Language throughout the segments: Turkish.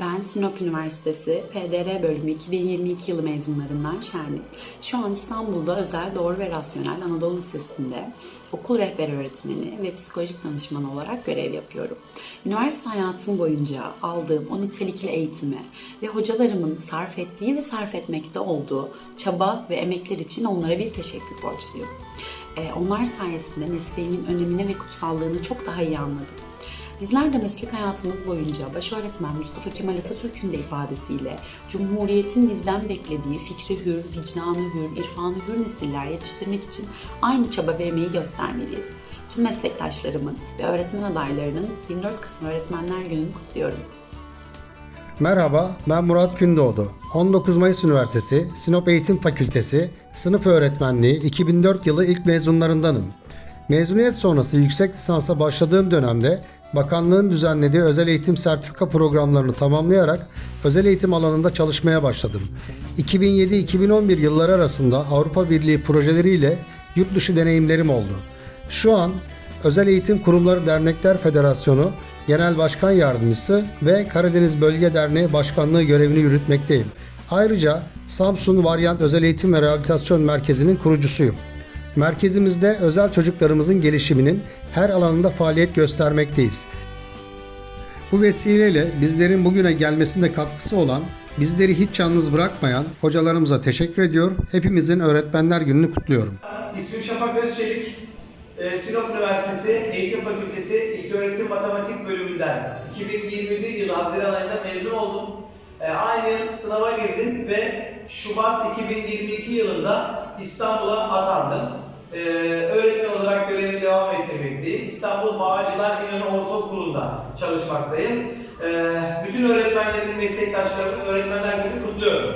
Ben Sinop Üniversitesi PDR bölümü 2022 yılı mezunlarından Şermin. Şu an İstanbul'da Özel Doğru ve Rasyonel Anadolu Lisesi'nde okul rehber öğretmeni ve psikolojik danışmanı olarak görev yapıyorum. Üniversite hayatım boyunca aldığım o nitelikli eğitime ve hocalarımın sarf ettiği ve sarf etmekte olduğu çaba ve emekler için onlara bir teşekkür borçluyum. Ee, Onlar sayesinde mesleğimin önemini ve kutsallığını çok daha iyi anladım. Bizler de meslek hayatımız boyunca baş öğretmen Mustafa Kemal Atatürk'ün de ifadesiyle Cumhuriyet'in bizden beklediği fikri hür, vicdanı hür, irfanı hür nesiller yetiştirmek için aynı çaba ve emeği göstermeliyiz. Tüm meslektaşlarımın ve öğretmen adaylarının 24 Kasım Öğretmenler Günü'nü kutluyorum. Merhaba, ben Murat Gündoğdu. 19 Mayıs Üniversitesi Sinop Eğitim Fakültesi Sınıf Öğretmenliği 2004 yılı ilk mezunlarındanım. Mezuniyet sonrası yüksek lisansa başladığım dönemde bakanlığın düzenlediği özel eğitim sertifika programlarını tamamlayarak özel eğitim alanında çalışmaya başladım. 2007-2011 yılları arasında Avrupa Birliği projeleriyle yurt dışı deneyimlerim oldu. Şu an Özel Eğitim Kurumları Dernekler Federasyonu Genel Başkan Yardımcısı ve Karadeniz Bölge Derneği Başkanlığı görevini yürütmekteyim. Ayrıca Samsun Varyant Özel Eğitim ve Rehabilitasyon Merkezi'nin kurucusuyum. Merkezimizde özel çocuklarımızın gelişiminin her alanında faaliyet göstermekteyiz. Bu vesileyle bizlerin bugüne gelmesinde katkısı olan, bizleri hiç yalnız bırakmayan hocalarımıza teşekkür ediyor. Hepimizin Öğretmenler Günü'nü kutluyorum. İsmim Şafak Özçelik. Ee, Sinop Üniversitesi Eğitim Fakültesi İlköğretim Matematik bölümünden 2021 yılı Haziran ayında mezun oldum. Ee, Aynı yıl sınava girdim ve Şubat 2022 yılında İstanbul'a atandım. Ee, Öğretmen olarak görevimi devam ettirmekteyim. İstanbul Bağcılar İnönü Ortaokulu'nda çalışmaktayım. Ee, Bütün öğretmenlerimin, meslektaşlarımın Öğretmenler Günü kutluyorum.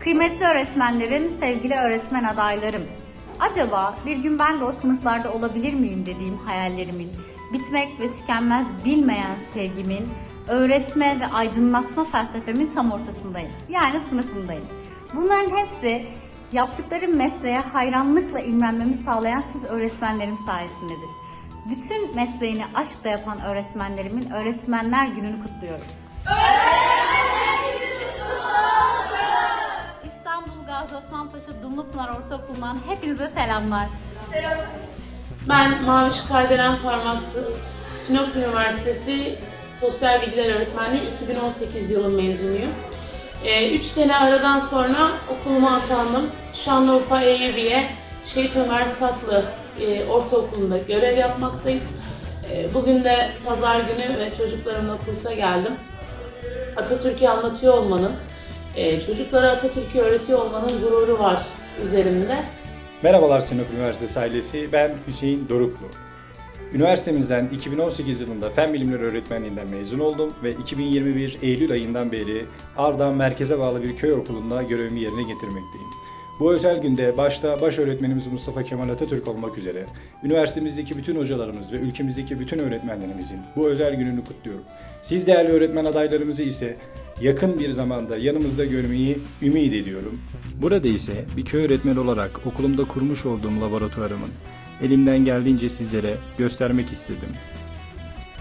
Kıymetli öğretmenlerim, sevgili öğretmen adaylarım. Acaba bir gün ben de o sınıflarda olabilir miyim dediğim hayallerimin, bitmek ve tükenmez bilmeyen sevgimin, öğretme ve aydınlatma felsefemin tam ortasındayım. Yani sınıfındayım. Bunların hepsi yaptıkları mesleğe hayranlıkla imrenmemi sağlayan siz öğretmenlerim sayesindedir. Bütün mesleğini aşkla yapan öğretmenlerimin Öğretmenler Günü'nü kutluyorum. İstanbul Gazi Osman Paşa Dumlupınar Ortaokulu'ndan hepinize selamlar. Ben Maviş Kardelen Parmaksız, Sinop Üniversitesi Sosyal Bilgiler Öğretmenliği 2018 yılı mezunuyum. 3 sene aradan sonra okuluma atandım. Şanlıurfa Eyyubiye Şehit Ömer Saklı e, Ortaokulu'nda görev yapmaktayım. E, Bugün de pazar günü ve çocuklarımla kursa geldim. Atatürk'ü anlatıyor olmanın, e, çocuklara Atatürk'ü öğretiyor olmanın gururu var üzerimde. Merhabalar Sinop Üniversitesi ailesi, ben Hüseyin Doruklu. Üniversitemizden 2018 yılında Fen Bilimleri Öğretmenliğinden mezun oldum ve 2021 Eylül ayından beri Ardahan merkeze bağlı bir köy okulunda görevimi yerine getirmekteyim. Bu özel günde başta baş öğretmenimiz Mustafa Kemal Atatürk olmak üzere üniversitemizdeki bütün hocalarımız ve ülkemizdeki bütün öğretmenlerimizin bu özel gününü kutluyorum. Siz değerli öğretmen adaylarımızı ise yakın bir zamanda yanımızda görmeyi ümit ediyorum. Burada ise bir köy öğretmeni olarak okulumda kurmuş olduğum laboratuvarımın elimden geldiğince sizlere göstermek istedim.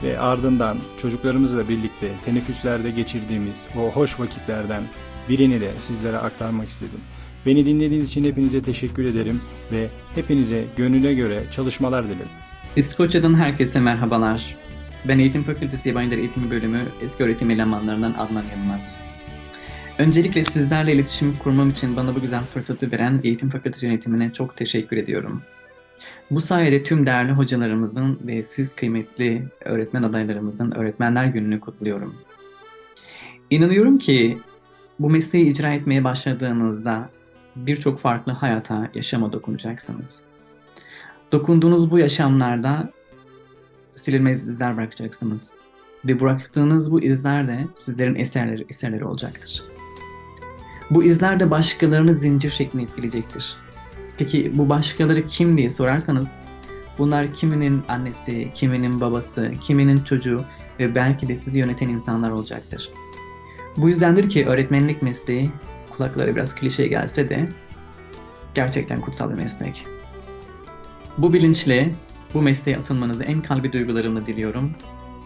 Ve ardından çocuklarımızla birlikte teneffüslerde geçirdiğimiz o hoş vakitlerden birini de sizlere aktarmak istedim. Beni dinlediğiniz için hepinize teşekkür ederim ve hepinize gönlüne göre çalışmalar dilerim. İskoçya'dan herkese merhabalar. Ben Eğitim Fakültesi Yabancı Dil Eğitimi Bölümü eski öğretim elemanlarından Adnan Yılmaz. Öncelikle sizlerle iletişim kurmam için bana bu güzel fırsatı veren Eğitim Fakültesi yönetimine çok teşekkür ediyorum. Bu sayede tüm değerli hocalarımızın ve siz kıymetli öğretmen adaylarımızın Öğretmenler Günü'nü kutluyorum. İnanıyorum ki bu mesleği icra etmeye başladığınızda birçok farklı hayata, yaşama dokunacaksınız. Dokunduğunuz bu yaşamlarda silinmez izler bırakacaksınız. Ve bıraktığınız bu izler de sizlerin eserleri, eserleri olacaktır. Bu izler de başkalarını zincir şeklinde etkileyecektir. Peki bu başkaları kim diye sorarsanız, bunlar kiminin annesi, kiminin babası, kiminin çocuğu ve belki de sizi yöneten insanlar olacaktır. Bu yüzdendir ki öğretmenlik mesleği kulaklara biraz klişe gelse de gerçekten kutsal bir meslek. Bu bilinçle bu mesleğe atılmanızı en kalbi duygularımla diliyorum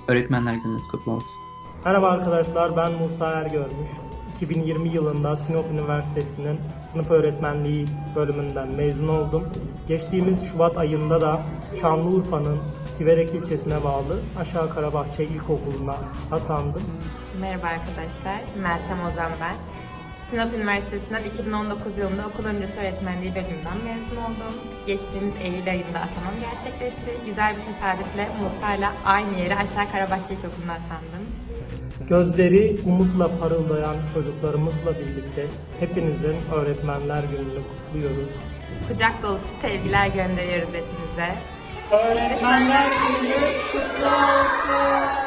Öğretmenler Gününüz kutlu olsun. Merhaba arkadaşlar, ben Musa Ergörmüş. 2020 yılında Sinop Üniversitesi'nin sınıf öğretmenliği bölümünden mezun oldum. Geçtiğimiz Şubat ayında da Şanlıurfa'nın Siverek ilçesine bağlı Aşağı Karabahçe İlkokulu'na atandım. Merhaba arkadaşlar, Meltem Ozan ben. Sinop Üniversitesi'nden 2019 yılında okul öncesi öğretmenliği bölümünden mezun oldum. Geçtiğimiz Eylül ayında atamam gerçekleşti. Güzel bir tesadüfle Musa'yla aynı yere Aşağı Karabahçe İlkokulu'na atandım. Gözleri umutla parıldayan çocuklarımızla birlikte hepinizin Öğretmenler Günü'nü kutluyoruz. Kucak dolusu sevgiler gönderiyoruz hepinize. Öğretmenler Gününüz kutlu olsun.